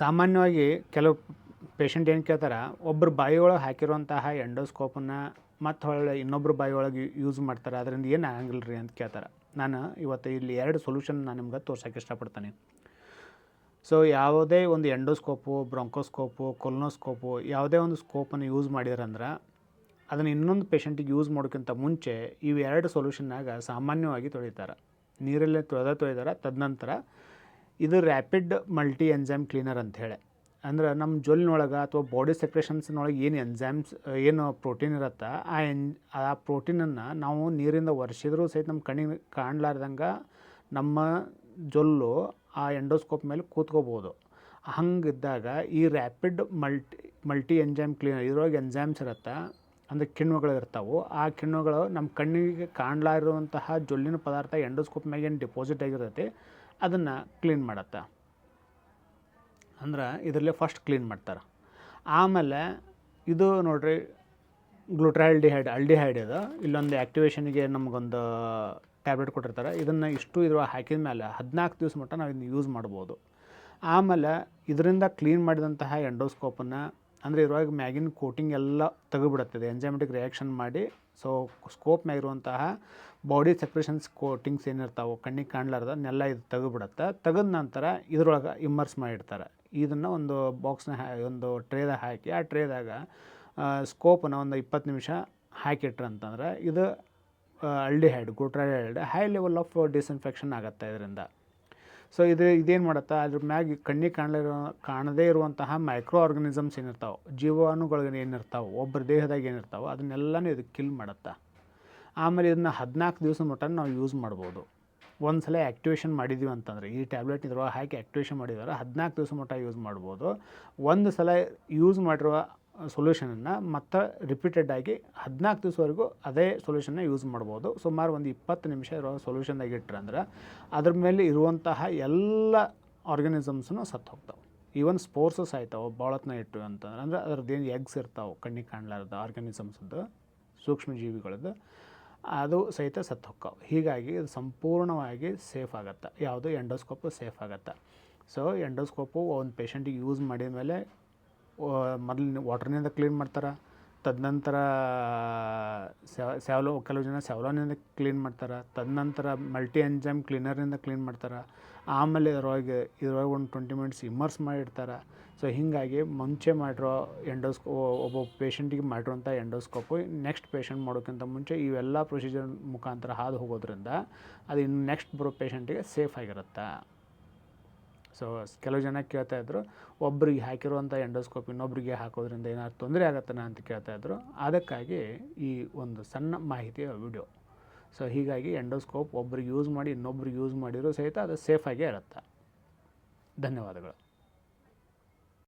ಸಾಮಾನ್ಯವಾಗಿ ಕೆಲವು ಪೇಷಂಟ್ ಏನು ಕೇಳ್ತಾರೆ ಒಬ್ಬರು ಬಾಯಿ ಒಳಗೆ ಹಾಕಿರುವಂತಹ ಎಂಡೋಸ್ಕೋಪನ್ನು ಮತ್ತು ಹೊಳ್ಳಿ ಇನ್ನೊಬ್ರು ಬಾಯಿ ಒಳಗೆ ಯೂಸ್ ಮಾಡ್ತಾರೆ. ಅದರಿಂದ ಏನು ಆಗಂಗಿಲ್ಲ ರೀ ಅಂತ ಕೇಳ್ತಾರೆ. ನಾನು ಇವತ್ತು ಇಲ್ಲಿ ಎರಡು ಸೊಲ್ಯೂಷನ್ ನಾನು ನಿಮ್ಗೆ ತೋರ್ಸೋಕೆ ಇಷ್ಟಪಡ್ತೇನೆ. ಸೊ ಯಾವುದೇ ಒಂದು ಎಂಡೋಸ್ಕೋಪು, ಬ್ರೊಂಕೋಸ್ಕೋಪು, ಕೊಲ್ನೋಸ್ಕೋಪು, ಯಾವುದೇ ಒಂದು ಸ್ಕೋಪನ್ನು ಯೂಸ್ ಮಾಡಿದ್ರಂದ್ರೆ ಅದನ್ನು ಇನ್ನೊಂದು ಪೇಷಂಟಿಗೆ ಯೂಸ್ ಮಾಡೋಕ್ಕಿಂತ ಮುಂಚೆ ಇವೆರಡು ಸೊಲ್ಯೂಷನ್ನಾಗ ಸಾಮಾನ್ಯವಾಗಿ ತೊಳಿತಾರೆ. ನೀರಲ್ಲೇ ತೊಳೆದ ತೊಳಿತಾರೆ ತದನಂತರ ಇದು ರ್ಯಾಪಿಡ್ ಮಲ್ಟಿ ಎಂಜೈಮ್ ಕ್ಲೀನರ್ ಅಂತ ಹೇಳಿ ಅಂದ್ರೆ ನಮ್ಮ ಜೊಲ್ನೊಳಗೆ ಅಥವಾ ಬಾಡಿ ಸೆಕ್ರೇಷನ್ಸ್ನೊಳಗೆ ಏನು ಎಂಜೈಮ್ಸ್ ಏನು ಪ್ರೋಟೀನ್ ಇರುತ್ತೆ, ಆ ಎನ್ ಆ ಪ್ರೋಟೀನನ್ನು ನಾವು ನೀರಿಂದ ಒರೆಸಿದ್ರೂ ಸಹಿತ ನಮ್ಮ ಕಣ್ಣಿಗೆ ಕಾಣಲಾರ್ದಂಗೆ ನಮ್ಮ ಜೊಲ್ಲು ಆ ಎಂಡೋಸ್ಕೋಪ್ ಮೇಲೆ ಕೂತ್ಕೋಬೋದು. ಹಂಗಿದ್ದಾಗ ಈ rapid multi multi enzyme cleaner ಇದ್ರೊಳಗೆ ಎಂಜೈಮ್ಸ್ ಇರುತ್ತೆ ಅಂದರೆ ಕಿಣ್ವಗಳು ಇರ್ತಾವೆ ಆ ಕಿಣ್ವಗಳು ನಮ್ಮ ಕಣ್ಣಿಗೆ ಕಾಣಲಾರಿರುವಂತಹ ಜೊಲ್ಲಿನ ಪದಾರ್ಥ ಎಂಡೋಸ್ಕೋಪ್ ಮ್ಯಾಗ ಏನು ಡಿಪಾಸಿಟ್ ಆಗಿರ್ತೈತಿ, ಅದನ್ನು ಕ್ಲೀನ್ ಮಾಡತ್ತೆ. ಅಂದ್ರೆ ಇದರಲ್ಲೇ ಫಸ್ಟ್ ಕ್ಲೀನ್ ಮಾಡ್ತಾರೆ. ಆಮೇಲೆ ಇದು ನೋಡ್ರಿ ಗ್ಲುಟ್ರಾಲ್ಡಿಹೈಡ್ ಅಲ್ಡಿಹೈಡ್ ಇದು. ಇಲ್ಲೊಂದು ಆ್ಯಕ್ಟಿವೇಶನ್ಗೆ ನಮಗೊಂದು ಟ್ಯಾಬ್ಲೆಟ್ ಕೊಟ್ಟಿರ್ತಾರೆ. ಇದನ್ನು ಇಷ್ಟು ಇದ್ರ ಹಾಕಿದ ಮೇಲೆ ಹದಿನಾಲ್ಕು ದಿವಸ ಮಟ್ಟ ನಾವು ಇದನ್ನ ಯೂಸ್ ಮಾಡ್ಬೋದು. ಆಮೇಲೆ ಇದರಿಂದ ಕ್ಲೀನ್ ಮಾಡಿದಂತಹ ಎಂಡೋಸ್ಕೋಪನ್ನು ಅಂದರೆ ಇದ್ರೊಳಗೆ ಮ್ಯಾಗಿನ ಕೋಟಿಂಗ್ ಎಲ್ಲ ತೆಗೆದುಬಿಡುತ್ತದೆ ಎಂಜೈಮೆಟಿಕ್ ರಿಯಾಕ್ಷನ್ ಮಾಡಿ. ಸೊ ಸ್ಕೋಪ್ ಮ್ಯಾಗಿರುವಂತಹ ಬಾಡಿ ಸೆಪ್ರೇಷನ್ಸ್ ಕೋಟಿಂಗ್ಸ್ ಏನಿರ್ತಾವೆ, ಕಣ್ಣಿಗೆ ಕಾಣ್ಲಾರ್ದನ್ನೆಲ್ಲ ಇದು ತೆಗೆದುಬಿಡುತ್ತೆ. ತೆಗೆದ ನಂತರ ಇದ್ರೊಳಗೆ ಇಮ್ಮರ್ಸ್ ಮಾಡಿರ್ತಾರೆ ಇದನ್ನು ಒಂದು ಬಾಕ್ಸ್ನ ಒಂದು ಟ್ರೇದಾಗ ಹಾಕಿ, ಆ ಟ್ರೇದಾಗ ಸ್ಕೋಪನ್ನು ಒಂದು ಇಪ್ಪತ್ತು ನಿಮಿಷ ಹಾಕಿಟ್ರೆ ಅಂತಂದ್ರೆ ಇದು aldehyde glutaraldehyde high level of disinfection ಆಗುತ್ತೆ ಇದರಿಂದ. ಸೊ ಇದು ಇದೇನು ಮಾಡುತ್ತೆ? ಅದ್ರ ಮ್ಯಾಗ ಕಣ್ಣಿಗೆ ಕಾಣಲಿರೋ ಕಾಣದೇ ಇರುವಂತಹ ಮೈಕ್ರೋ ಆರ್ಗನಿಸಮ್ಸ್ ಏನಿರ್ತಾವೆ? ಜೀವಾಣುಗಳು ಏನಿರ್ತಾವೆ? ಒಬ್ಬರ ದೇಹದಾಗ ಏನಿರ್ತಾವೆ? ಅದನ್ನೆಲ್ಲನೂ ಇದು ಕಿಲ್ ಮಾಡುತ್ತೆ? ಆಮೇಲೆ ಇದನ್ನ ಹದಿನಾಲ್ಕು ದಿವಸ ಮಟ್ಟ ನಾವು ಯೂಸ್ ಮಾಡ್ಬೋದು. ಒಂದು ಸಲ ಆ್ಯಕ್ಟಿವೇಶನ್ ಮಾಡಿದ್ದೀವಿ ಅಂತಂದರೆ, ಈ ಟ್ಯಾಬ್ಲೆಟ್ ಇದ್ರೊಳಗೆ ಹಾಕಿ ಆ್ಯಕ್ಟಿವೇಶನ್ ಮಾಡಿದಾರೆ ಹದಿನಾಲ್ಕು ದಿವಸ ಮಟ್ಟ ಯೂಸ್ ಮಾಡ್ಬೋದು. ಒಂದು ಸಲ ಯೂಸ್ ಮಾಡಿರುವ ಸೊಲ್ಯೂಷನನ್ನು ಮತ್ತೆ ರಿಪೀಟೆಡ್ ಆಗಿ ಹದಿನಾಲ್ಕು ದಿವಸವರೆಗೂ ಅದೇ ಸೊಲ್ಯೂಷನ್ನ ಯೂಸ್ ಮಾಡ್ಬೋದು. ಸುಮಾರು ಒಂದು ಇಪ್ಪತ್ತು ನಿಮಿಷ ಇರೋ ಸೊಲ್ಯೂಷನ್ದಾಗ ಇಟ್ಟರೆ ಅಂದರೆ ಅದ್ರ ಮೇಲೆ ಇರುವಂತಹ ಎಲ್ಲ ಆರ್ಗನಿಸಮ್ಸ್ನು ಸತ್ತು ಹೋಗ್ತಾವೆ. ಈವನ್ ಸ್ಪೋರ್ಸಸ್ ಆಯ್ತಾವೆ ಭಾಳತ್ನ ಇಟ್ಟು ಅಂತಂದ್ರೆ, ಅಂದರೆ ಅದ್ರದ್ದು ಏನು ಎಗ್ಸ್ ಇರ್ತಾವೆ, ಕಣ್ಣಿಗೆ ಕಾಣಲಾರ್ದ ಸೂಕ್ಷ್ಮ ಜೀವಿಗಳದ್ದು ಅದು ಸಹಿತ ಸತ್ತು ಹೋಗ್ತಾವೆ. ಹೀಗಾಗಿ ಇದು ಸಂಪೂರ್ಣವಾಗಿ ಸೇಫ್ ಆಗುತ್ತೆ. ಯಾವುದು? ಎಂಡೋಸ್ಕೋಪು ಸೇಫ್ ಆಗುತ್ತೆ. ಸೊ ಎಂಡೋಸ್ಕೋಪು ಒಂದು ಪೇಷಂಟಿಗೆ ಯೂಸ್ ಮಾಡಿದ ಮೇಲೆ ಮೊದಲು ವಾಟರ್ನಿಂದ ಕ್ಲೀನ್ ಮಾಡ್ತಾರೆ. ತದನಂತರ ಸ್ಯಾವ್ಲೋ ಕೆಲವು ಜನ ಸ್ಯಾವ್ಲೋನಿಂದ ಕ್ಲೀನ್ ಮಾಡ್ತಾರೆ. ತದನಂತರ ಮಲ್ಟಿ ಎಂಜೈಮ್ ಕ್ಲೀನರ್ನಿಂದ ಕ್ಲೀನ್ ಮಾಡ್ತಾರೆ. ಆಮೇಲೆ ಇದ್ರೊಳಗೆ ಇದ್ರೊಳಗೆ ಒಂದು ಟ್ವೆಂಟಿ ಮಿನಿಟ್ಸ್ ಇಮ್ಮರ್ಸ್ ಮಾಡಿರ್ತಾರೆ. ಸೊ ಹೀಗಾಗಿ ಮುಂಚೆ ಮಾಡಿರೋ ಎಂಡೋಸ್ಕೋ ಒಬ್ಬ ಪೇಷಂಟಿಗೆ ಮಾಡಿರೋಂಥ ಎಂಡೋಸ್ಕೋಪು ನೆಕ್ಸ್ಟ್ ಪೇಷಂಟ್ ಮಾಡೋಕ್ಕಿಂತ ಮುಂಚೆ ಇವೆಲ್ಲ ಪ್ರೊಸೀಜರ್ ಮುಖಾಂತರ ಹಾದು ಹೋಗೋದ್ರಿಂದ, ಅದು ಇನ್ನು ನೆಕ್ಸ್ಟ್ ಬರೋ ಪೇಷಂಟಿಗೆ ಸೇಫ್ ಆಗಿರುತ್ತೆ. ಸೊ ಕೆಲವು ಜನ ಕೇಳ್ತಾ ಇದ್ರು ಒಬ್ಬರಿಗೆ ಹಾಕಿರುವಂಥ ಎಂಡೋಸ್ಕೋಪ್ ಇನ್ನೊಬ್ಬರಿಗೆ ಹಾಕೋದ್ರಿಂದ ಏನಾದ್ರು ತೊಂದರೆ ಆಗತ್ತನ ಅಂತ ಕೇಳ್ತಾ ಇದ್ರು. ಅದಕ್ಕಾಗಿ ಈ ಒಂದು ಸಣ್ಣ ಮಾಹಿತಿಯ ವಿಡಿಯೋ. ಸೊ ಹೀಗಾಗಿ ಎಂಡೋಸ್ಕೋಪ್ ಒಬ್ರಿಗೆ ಯೂಸ್ ಮಾಡಿ ಇನ್ನೊಬ್ರಿಗೆ ಯೂಸ್ ಮಾಡಿದರೂ ಸಹಿತ ಅದು ಸೇಫಾಗೇ ಇರುತ್ತೆ. ಧನ್ಯವಾದಗಳು.